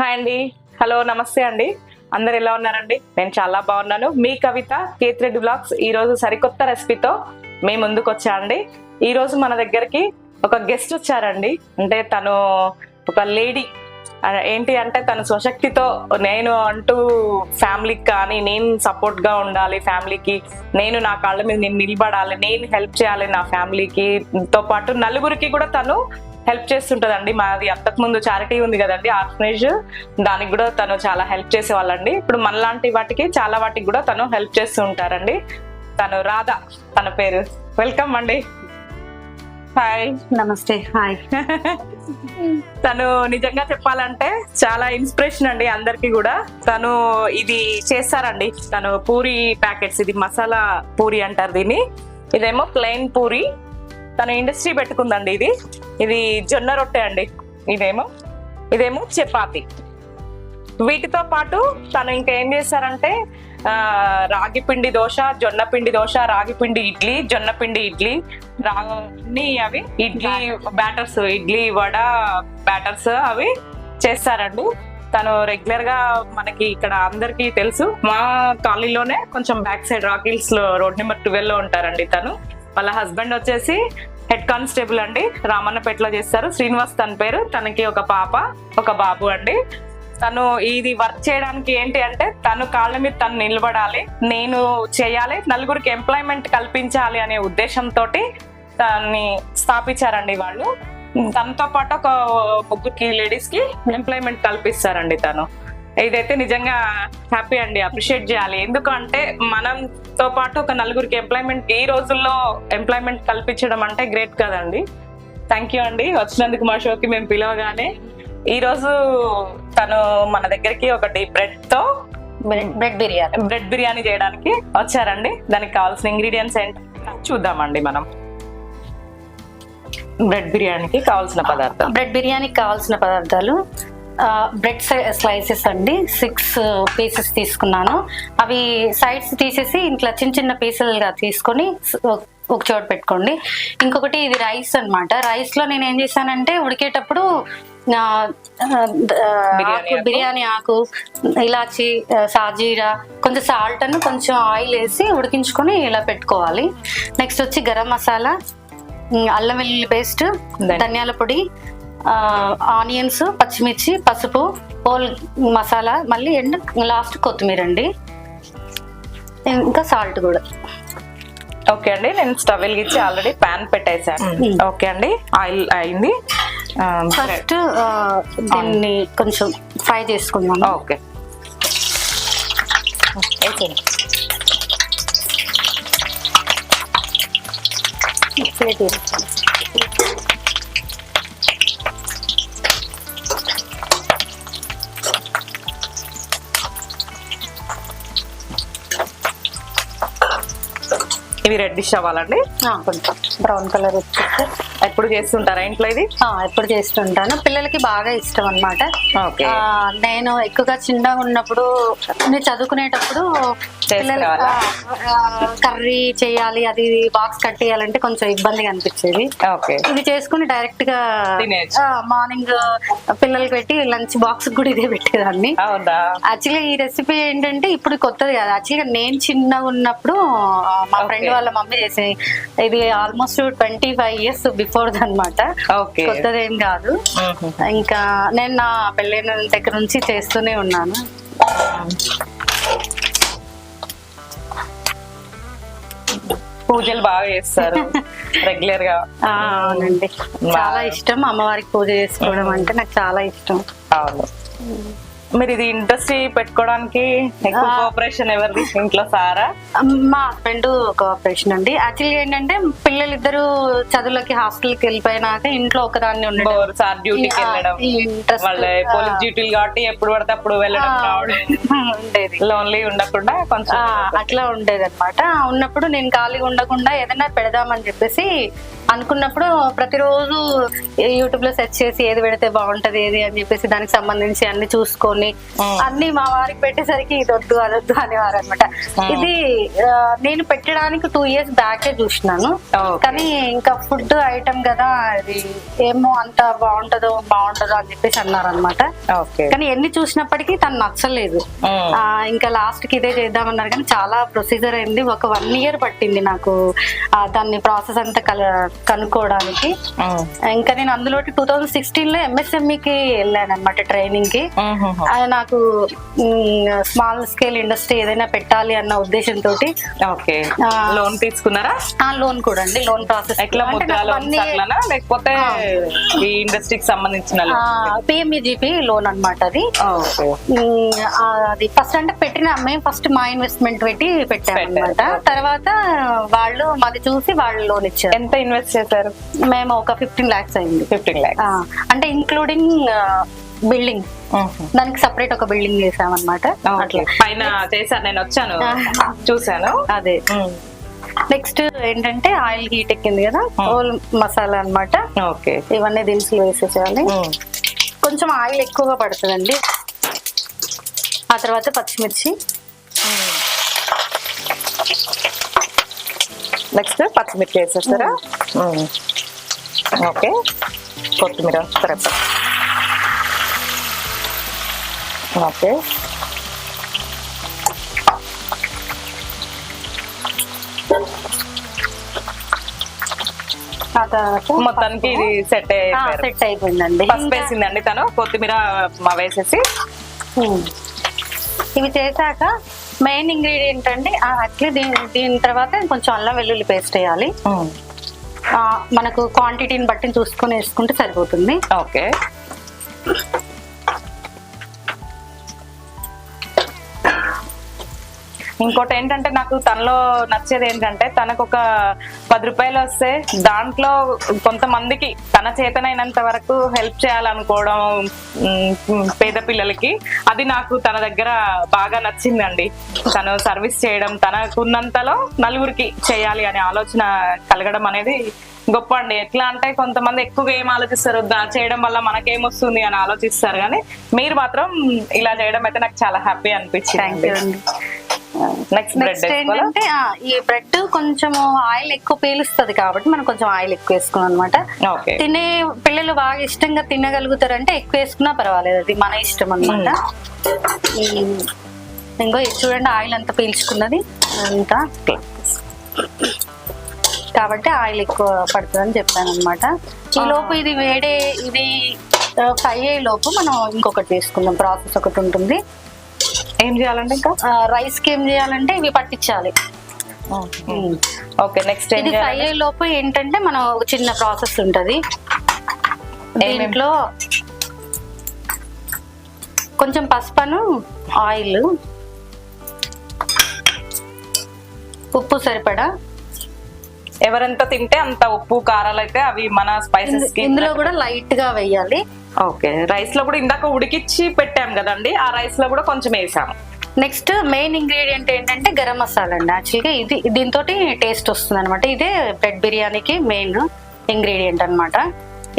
Hi అండి. Hello నమస్తే అండి. అందరు ఎలా ఉన్నారండి? నేను చాలా బాగున్నాను. మీ కవిత కేత్రెడ్డి బ్లాగ్స్ ఈరోజు సరికొత్త రెసిపీతో మీ ముందుకు వచ్చా అండి. మన దగ్గరికి ఒక గెస్ట్ వచ్చారండి. అంటే తను ఒక లేడీ. ఏంటి అంటే తన స్వశక్తితో నేను అంటూ ఫ్యామిలీకి కానీ నేను సపోర్ట్గా ఉండాలి ఫ్యామిలీకి. నేను నా కాళ్ళ మీద నేను నిలబడాలి నేను హెల్ప్ చేయాలి నా ఫ్యామిలీకి. తో పాటు నలుగురికి కూడా తను హెల్ప్ చేస్తుంటదండి. మాది అంతకు ముందు చారిటీ ఉంది కదండి ఆర్ఫనేజ్. దానికి కూడా తను చాలా హెల్ప్ చేసేవాళ్ళండి. ఇప్పుడు మనలాంటి వాటికి చాలా వాటికి కూడా తను హెల్ప్ చేస్తూ ఉంటారండి. తను రాధ తన పేరు. వెల్కమ్ అండి. హాయ్. నమస్తే హాయ్. తను నిజంగా చెప్పాలంటే చాలా ఇన్స్పిరేషన్ అండి అందరికి కూడా. తను ఇది చేస్తారండి. తను పూరి ప్యాకెట్స్ ఇది మసాలా పూరి అంటారు దీన్ని. ఇదేమో ప్లెయిన్ పూరి. తన ఇండస్ట్రీ పెట్టుకుందండి ఇది. ఇది జొన్న రొట్టె అండి. ఇదేమో ఇదేమో చపాతి. వీటితో పాటు తను ఇంకేం చేశారంటే చేస్తారంటే రాగి పిండి దోశ జొన్న పిండి దోశ రాగి పిండి ఇడ్లీ జొన్న పిండి ఇడ్లీ రా అన్ని అవి ఇడ్లీ బ్యాటర్స్ ఇడ్లీ వడ బ్యాటర్స్ అవి చేస్తారండి. తను రెగ్యులర్గా మనకి ఇక్కడ అందరికి తెలుసు. మా కాలనీలోనే కొంచెం బ్యాక్ సైడ్ రాకిల్స్లో రోడ్ నెంబర్ ట్వెల్వ్లో ఉంటారండి తను. వాళ్ళ హస్బెండ్ వచ్చేసి హెడ్ కానిస్టేబుల్ అండి. రామన్నపేటలో చేస్తారు. శ్రీనివాస్ తన పేరు తనకి ఒక పాప ఒక బాబు అండి. తను ఇది వర్క్ చేయడానికి ఏంటి అంటే తను కాళ్ళ మీద తను నిలబడాలి నేను చేయాలి నలుగురికి ఎంప్లాయ్మెంట్ కల్పించాలి అనే ఉద్దేశంతో దాన్ని స్థాపించారండి వాళ్ళు. తనతో పాటు ఒక ముగ్గురికి లేడీస్కి ఎంప్లాయ్మెంట్ కల్పిస్తారండి తను. ఇదైతే నిజంగా హ్యాపీ అండి. అప్రిషియేట్ చేయాలి. ఎందుకంటే మనంతో పాటు ఒక నలుగురికి ఎంప్లాయ్మెంట్ ఈ రోజుల్లో ఎంప్లాయ్మెంట్ కల్పించడం అంటే గ్రేట్ కదండి. థ్యాంక్ యూ అండి. వచ్చినందుకు మా షోకి మేము పిలవగానే. ఈ రోజు తను మన దగ్గరికి ఒకటి బ్రెడ్తో బ్రెడ్ బిర్యానీ బ్రెడ్ బిర్యానీ చేయడానికి వచ్చారండి. దానికి కావాల్సిన ఇంగ్రీడియంట్స్ ఏంటి చూద్దామండి మనం. బ్రెడ్ బిర్యానీకి కావాల్సిన పదార్థాలు. బ్రెడ్ బిర్యానీకి కావాల్సిన పదార్థాలు. బ్రెడ్ స్లైసెస్ అండి. సిక్స్ పీసెస్ తీసుకున్నాను. అవి సైడ్స్ తీసేసి ఇట్లా చిన్న చిన్న పీసులుగా తీసుకొని ఒక చోట పెట్టుకోండి. ఇంకొకటి ఇది రైస్ అన్నమాట. రైస్లో నేను ఏం చేశానంటే ఉడికేటప్పుడు బిర్యానీ ఆకు- ఇలాచి సాజీరా కొంచెం సాల్ట్ అని కొంచెం ఆయిల్ వేసి ఉడికించుకొని ఇలా పెట్టుకోవాలి. నెక్స్ట్ వచ్చి గరం మసాలా అల్లం వెల్లుల్లి పేస్ట్ ధనియాల పొడి ఆనియన్స్ పచ్చిమిర్చి పసుపు హోల్ మసాలా మళ్ళీ ఎండ్ లాస్ట్ కొత్తిమీర అండి. ఇంకా సాల్ట్ కూడా. ఓకే అండి నేను స్టవ్ వెలిగించి ఆల్రెడీ ప్యాన్ పెట్టేశాను. ఓకే అండి ఆయిల్ అయింది. ఫస్ట్ దీన్ని కొంచెం ఫ్రై చేసుకుందాం. ఓకే. వేసేయండి. ఇవి రెడ్డిష్ అవ్వాలండి. కొంచెం బ్రౌన్ కలర్ వచ్చేసి. ఎప్పుడు చేస్తుంటారా ఇంట్లో ఇది? ఆ, ఎప్పుడు చేస్తుంటాను. పిల్లలకి బాగా ఇష్టం ఆ, నేను ఎక్కువగా చిన్నగా ఉన్నప్పుడు నేను చదువుకునేటప్పుడు? కర్రీ చేయాలి అది బాక్స్ కట్టేయాలంటే కొంచెం ఇబ్బందిగా అనిపించేది. ఇది చేసుకుని డైరెక్ట్గా. మార్నింగ్ పిల్లలకి పెట్టి లంచ్ బాక్స్ కూడా ఇదే పెట్టేదాన్ని. యాక్చువల్గా ఈ రెసిపీ ఏంటంటే ఇప్పుడు కొత్తది కాదు. యాక్చువల్గా నేను చిన్నగా ఉన్నప్పుడు మా ఫ్రెండ్. వాళ్ళ మమ్మీ చేసేది. ఇది almost twenty five years before అనమాట ఓకే. కొత్తదేం కాదు. మ్మ్. ఇంకా నేను నా పెళ్ళైన దగ్గర నుంచి చేస్తూనే ఉన్నాను. పూజలు బాగా చేస్తారు. రెగ్యులర్గా. ఆ, అవునండి. చాలా ఇష్టం అమ్మవారికి పూజ చేసుకోవడం అంటే నాకు చాలా ఇష్టం. అవును. మీరు ఇది ఇండస్ట్రీ పెట్టుకోవడానికి ఎక్కువ. కోఆపరేషన్ ఎవరిది ఇంట్లో సారా? మా హస్బెండ్ ఒక ఆపరేషన్ అండి. యాక్చువల్గా ఏంటంటే పిల్లలిద్దరూ చదువులకి హాస్టల్కి వెళ్ళిపోయినాక ఇంట్లో ఒకదాన్ని ఉండడం. బోర్ సార్ డ్యూటీకి వెళ్ళడం. వాళ్ళ. పోలీస్ డ్యూటీలు కాబట్టి ఎప్పుడు పడితే అప్పుడు వెళ్ళడం రావడం. ఉండేది. లోన్లీ ఉండకుండా కొంచెం అట్లా ఉండేది. అనమాట ఉన్నప్పుడు నేను ఖాళీగా ఉండకుండా ఏదైనా పెడదామని చెప్పేసి అనుకున్నప్పుడు ప్రతిరోజు యూట్యూబ్లో సెర్చ్ చేసి ఏది పెడితే బాగుంటది ఏది అని చెప్పేసి దానికి సంబంధించి అన్ని చూసుకొని కొన్ని. అన్ని మా వారికి పెట్టేసరికి ఇది వద్దు అది వద్దు అనేవారు అనమాట. ఇది నేను పెట్టడానికి టూ ఇయర్స్ బ్యాకే చూసినాను. కానీ ఇంకా ఫుడ్ ఐటమ్ కదా అది ఏమో అంత బాగుంటదో బాగుంటదో అని చెప్పేసి అన్నారు అనమాట కానీ ఎన్ని చూసినప్పటికీ తను నచ్చలేదు. ఇంకా లాస్ట్కి ఇదే చేద్దామన్నారు కానీ చాలా ప్రొసీజర్ అయింది. ఒక వన్ ఇయర్ పట్టింది నాకు దాన్ని ప్రాసెస్ అంతా కల కనుక్కోవడానికి. ఇంకా నేను అందులో టూ థౌజండ్ సిక్స్టీన్లో ఎంఎస్ఎంఈకి వెళ్ళాను అనమాట ట్రైనింగ్కి నాకు స్మాల్ స్కేల్ ఇండస్ట్రీ ఏదైనా పెట్టాలి అన్న ఉద్దేశంతో ఓకే. లోన్ తీసుకున్నారా? లోన్ కూడా అండి. లోన్ ప్రాసెస్ ఎట్లా లేకపోతే ఈ ఇండస్ట్రీకి సంబంధించిన? పిఎంఈజీపీ లోన్ అన్నమాట అది. అది ఫస్ట్ అంటే పెట్టిన మేము ఫస్ట్ మా ఇన్వెస్ట్మెంట్ పెట్టి పెట్టాము అనమాట. తర్వాత వాళ్ళు మాది చూసి వాళ్ళు లోన్ ఇచ్చారు. ఎంత ఇన్వెస్ట్ చేశారు? మేము ఒక ఫిఫ్టీన్ లాక్స్ అయింది. ఫిఫ్టీన్ ల్యాక్స్ ఆ, అంటే ఇంక్లూడింగ్ బిల్డింగ్ దానికి సపరేట్ ఒక బిల్డింగ్ చేసామన్నమాట. అట్లా. పైన చేశాను నేను వచ్చాను. చూసాను అదే. నెక్స్ట్ ఏంటంటే ఆయిల్ హీట్ ఎక్కింది కదా హోల్ మసాలా అన్నమాట. ఓకే. ఇవన్నీ దినుసులు వేసేసేయాలి. కొంచెం ఆయిల్ ఎక్కువగా పడుతుందండి. ఆ తర్వాత పచ్చిమిర్చి. నెక్స్ట్ పచ్చిమిర్చి వేసేస్తారా. ఓకే. కొత్తిమీర కరెక్ట్ ఓకే మొత్తానికి ఇది సెట్ సెట్ అయిపోయిందండి. పసుపు వేసిందండి తను. కొత్తిమీర మా వేసేసి. ఇవి చేశాక మెయిన్ ఇంగ్రీడియంట్ అండి. యాక్చువల్లీ దీని దీని తర్వాత కొంచెం అల్లం వెల్లుల్లి పేస్ట్ వేయాలి. మనకు క్వాంటిటీని బట్టి చూసుకొని వేసుకుంటే సరిపోతుంది. ఓకే. ఇంకోటి ఏంటంటే నాకు తనలో నచ్చేది ఏంటంటే తనకు ఒక పది రూపాయలు వస్తే దాంట్లో కొంతమందికి తన చేతనైనంత వరకు హెల్ప్ చేయాలనుకోవడం పేద పిల్లలకి అది నాకు తన దగ్గర బాగా నచ్చిందండి. తను సర్వీస్ చేయడం తనకున్నంతలో నలుగురికి చేయాలి అనే ఆలోచన కలగడం అనేది గొప్ప అండి. ఎట్లా అంటే కొంతమంది ఎక్కువగా ఏం ఆలోచిస్తారు? చేయడం వల్ల మనకేమొస్తుంది అని ఆలోచిస్తారు కానీ మీరు మాత్రం ఇలా చేయడం అయితే నాకు చాలా హ్యాపీ థ్యాంక్ అనిపించింది యూ అండి. నెక్స్ట్ నెక్స్ట్ ఏంటంటే ఈ బ్రెడ్ కొంచెం ఆయిల్ ఎక్కువ పీలుస్తుంది కాబట్టి మనం కొంచెం ఆయిల్ ఎక్కువ వేసుకున్నాం అనమాట తినే పిల్లలు బాగా ఇష్టంగా తినగలుగుతారంటే ఎక్కువ వేసుకున్నా పర్వాలేదు అది మన ఇష్టం అనమాట ఇంకో ఇది చూడండి ఆయిల్ అంతా పీల్చుకున్నది అంతా. కాబట్టి ఆయిల్ ఎక్కువ పడుతుందని చెప్పాను అనమాట ఈ లోపు ఇది వేడే ఇది ఫ్రై అయ్యే లోపు మనం ఇంకొకటి తీసుకుందాం ప్రాసెస్ ఒకటి ఉంటుంది. ఏం చేయాలండి ఇంకా? రైస్కి ఏం చేయాలంటే ఇవి పట్టించాలి. ఓకే. నెక్స్ట్ ఇది ఫ్రై అయ్యే లోపు ఏంటంటే మనం ఒక చిన్న ప్రాసెస్ ఉంటది? దీంట్లో కొంచెం పసుపను ఆయిల్ ఉప్పు సరిపడా. ఎవరెంత తింటే అంత ఉప్పు కారాలు అయితే అవి మన స్పైసెస్ ఇందులో కూడా లైట్గా వేయాలి ఓకే రైస్లో కూడా ఇందాక ఉడికిచ్చి పెట్టాం కదండి ఆ రైస్లో కూడా కొంచెం వేసాము. నెక్స్ట్ మెయిన్ ఇంగ్రీడియంట్ ఏంటంటే గరం మసాలా అండి. యాక్చువల్గా ఇది దీంతో టేస్ట్ వస్తుంది అనమాట ఇదే బ్రెడ్ బిర్యానీకి మెయిన్ ఇంగ్రీడియంట్ అన్నమాట.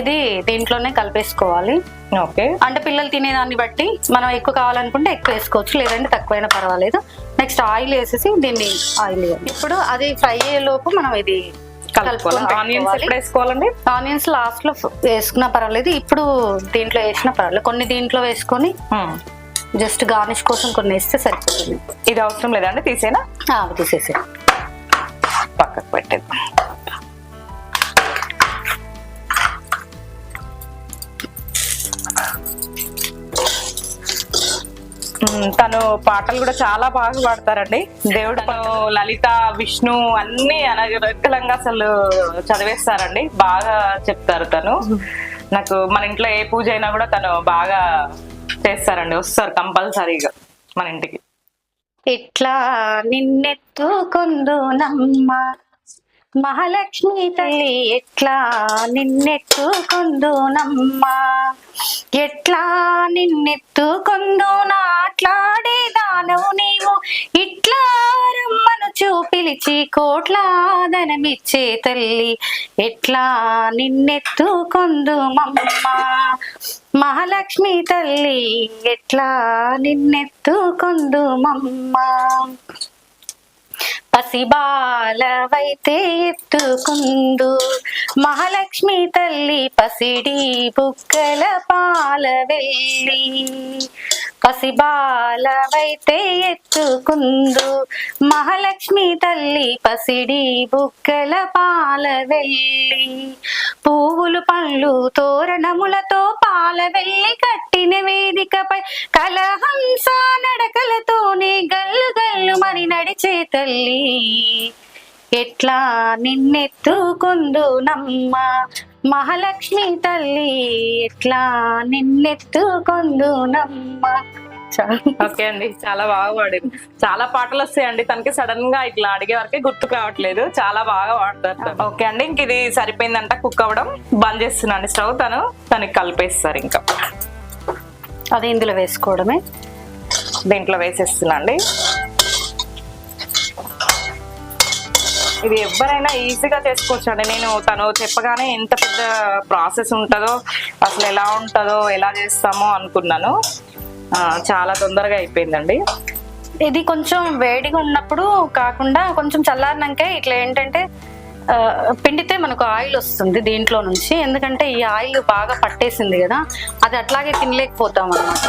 ఇది దీంట్లోనే కలిపేసుకోవాలి. ఓకే. అంటే పిల్లలు తినేదాన్ని బట్టి మనం ఎక్కువ కావాలనుకుంటే ఎక్కువ వేసుకోవచ్చు లేదంటే తక్కువైనా పర్వాలేదు. నెక్స్ట్ ఆయిల్ వేసేసి దీన్ని ఆయిల్ ఇప్పుడు అది ఫ్రై అయ్యే లోపు మనం ఇది కలుపుకోవాలి. ఆనియన్స్ ఎప్పుడు వేసుకోవాలండి? ఆనియన్స్ లాస్ట్లో వేసుకున్నా పర్వాలేదు. ఇప్పుడు దీంట్లో వేసినా పర్వాలేదు. కొన్ని దీంట్లో వేసుకొని Hmm. జస్ట్ గార్నిష్ కోసం కొన్ని వేస్తే సరిపోతుంది. ఇది అవసరం లేదండి తీసేనా? తీసేసి పక్కకు పెట్టేది తను పాటలు కూడా చాలా బాగా పాడతారండి. దేవుడు తను లలిత విష్ణు అన్ని అనగలంగా అసలు చదివేస్తారండి. బాగా చెప్తారు తను. నాకు మన ఇంట్లో ఏ పూజ అయినా కూడా తను బాగా చేస్తారండి. వస్తారు కంపల్సరీగా మన ఇంటికి. ఇట్లా నిన్నెత్తుకొందు నమ్మ మహాలక్ష్మి తల్లి. ఎట్లా నిన్నెత్తుకుందునమ్మా? ఎట్లా నిన్నెత్తుకొందు నాట్లాడే దానవు నీవు. ఇట్లా రమ్మను చూపిలిచి కోట్లాదనమిచ్చే తల్లి. ఎట్లా నిన్నెత్తుకొందు మమ్మ మహాలక్ష్మి తల్లి ఎట్లా నిన్నెత్తుకొందు మమ్మా పసిబాలవైతే ఎత్తుకుందు మహాలక్ష్మి తల్లి పసిడి బుక్కల పాల వెళ్ళి పసిబాలవైతే ఎత్తుకుందు మహాలక్ష్మి తల్లి పసిడి బుక్కల పాల వెళ్ళి పువ్వులు పండ్లు తోరణములతో పాల వెళ్ళి కట్టిన వేదికపై కలహంస నడకలతోనే గల్లు గల్లు మరి నడిచే తల్లి. ఎట్లా నిన్నెత్తుకుందు నమ్మ మహాలక్ష్మి తల్లి. ఎట్లా నిన్నెత్తుకుందు నమ్మ ఓకే అండి చాలా బాగా పాడింది. చాలా పాటలు వస్తాయండి. తనకి సడన్గా ఇట్లా అడిగే వరకే గుర్తు కావట్లేదు చాలా బాగా పాడతారు ఓకే అండి ఇంక ఇది సరిపోయిందంట కుక్ అవ్వడం. బంద్ చేస్తున్నాను స్టవ్ తను. తనకి కలిపేస్తారు ఇంకా. అది ఇందులో వేసుకోవడమే? దీంట్లో వేసేస్తున్నాండి. ఇది ఎవరైనా ఈజీగా చేసుకోవచ్చు అండి. నేను తను చెప్పగానే ఎంత పెద్ద ప్రాసెస్ ఉంటుందో అసలు ఎలా ఉంటుందో ఎలా చేస్తామో అనుకున్నాను. చాలా తొందరగా అయిపోయిందండి. ఇది కొంచెం వేడిగా ఉన్నప్పుడు కాకుండా కొంచెం చల్లారినాక ఇట్లా ఏంటంటే పిండితే మనకు ఆయిల్ వస్తుంది దీంట్లో నుంచి. ఎందుకంటే ఈ ఆయిల్ బాగా పట్టేసింది కదా అది అట్లాగే తినలేకపోతాం అన్నమాట.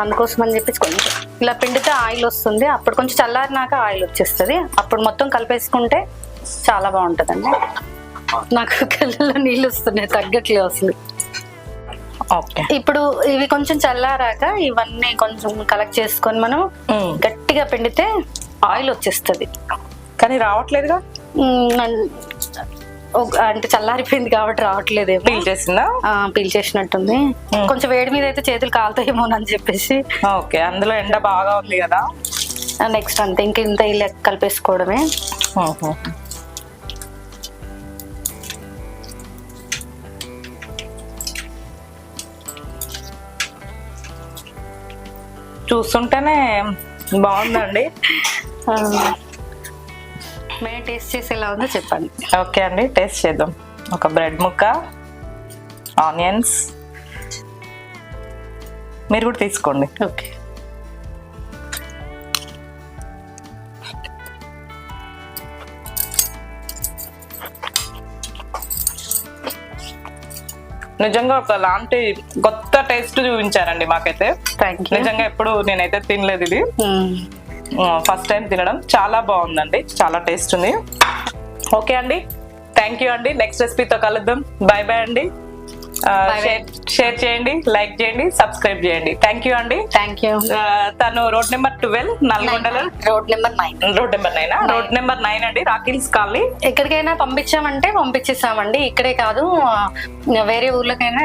అందుకోసం అని చెప్పేసి కొంచెం ఇలా పిండితే ఆయిల్ వస్తుంది. అప్పుడు కొంచెం చల్లారినాక ఆయిల్ వచ్చేస్తుంది. అప్పుడు మొత్తం కలిపేసుకుంటే చాలా బాగుంటుందండి. నాకు కళ్ళల్లో నీళ్ళు వస్తున్నాయి తగ్గట్లేదు అసలు. ఇప్పుడు ఇవి కొంచెం చల్లారాక ఇవన్నీ కొంచెం కలెక్ట్ చేసుకొని మనం గట్టిగా పిండితే ఆయిల్ వచ్చేస్తుంది. కానీ రావట్లేదుగా? అంటే చల్లారిపోయింది కాబట్టి రావట్లేదేమో. ఫీల్ చేసిందా? ఆ, పీల్చేసినట్టుంది మ్మ్. కొంచెం వేడి మీద అయితే చేతులు కాలుతాయేమో అని చెప్పేసి. ఓకే అందులో ఎండ బాగా ఉంది కదా? నెక్స్ట్ అంతే ఇంక ఇంత ఇలా కలిపేసుకోవడమే. చూస్తుంటేనే బాగుందండి. మేము టేస్ట్ చేసి ఎలా ఉందో చెప్పండి. ఓకే అండి టేస్ట్ చేద్దాం. ఒక బ్రెడ్ ముక్క ఆనియన్స్. మీరు కూడా తీసుకోండి. ఓకే. నిజంగా ఒక లాంటి కొత్త టేస్ట్ చూపించారండి మాకైతే. థ్యాంక్ యూ నిజంగా ఎప్పుడు నేనైతే తినలేదు ఇది. ఫస్ట్ టైం తినడం చాలా బాగుందండి. చాలా టేస్ట్ ఉంది. ఓకే అండి. థ్యాంక్ యూ అండి. నెక్స్ట్ రెసిపీతో కలుద్దాం. బాయ్ బాయ్ అండి. షేర్ షేర్ చేయండి లైక్ చేయండి సబ్స్క్రైబ్ చేయండి. థ్యాంక్ యూ అండి. థ్యాంక్ యూ ఆ, తను రోడ్ నెంబర్ ట్వెల్వ్ నల్గొండలో. Road number nine road number nine? Road number nine అండి రాకిల్స్ కాలనీ. ఎక్కడికైనా పంపించామంటే పంపించేసామండి ఇక్కడే కాదు వేరే ఊర్లకైనా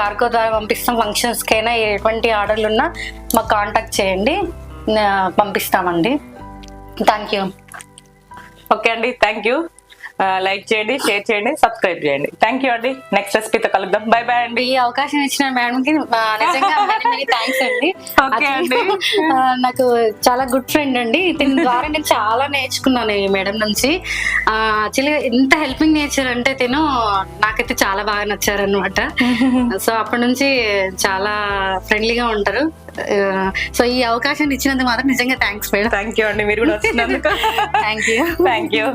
కార్గో ద్వారా పంపిస్తాం. ఫంక్షన్స్ కైనా ఎటువంటి ఆర్డర్లు ఉన్నా మాకు కాంటాక్ట్ చేయండి. పంపిస్తామండి. థ్యాంక్ యూ ఓకే అండి థ్యాంక్ యూ లైక్ చేయండి షేర్ చేయండి సబ్స్క్రైబ్ చేయండి. థ్యాంక్ యూ అండి. నెక్స్ట్ రెసిపీతో కలుద్దాం. బై బాయ్ అండి. ఈ అవకాశం ఇచ్చిన మేడం కి థ్యాంక్స్ అండి. నాకు చాలా గుడ్ ఫ్రెండ్ అండి. దీని ద్వారా నేను చాలా నేర్చుకున్నాను ఈ మేడం నుంచి. యాక్చువల్లీ ఎంత హెల్పింగ్ నేచర్ అంటే తిను నాకైతే చాలా బాగా నచ్చారు అనమాట సో అప్పటి నుంచి చాలా ఫ్రెండ్లీగా ఉంటారు. సో ఈ అవకాశం ఇచ్చినందుకు మాత్రం నిజంగా థ్యాంక్స్ మేడం. థ్యాంక్ యూ అండి. మీరు కూడా వచ్చినందుకు. Thank you thank you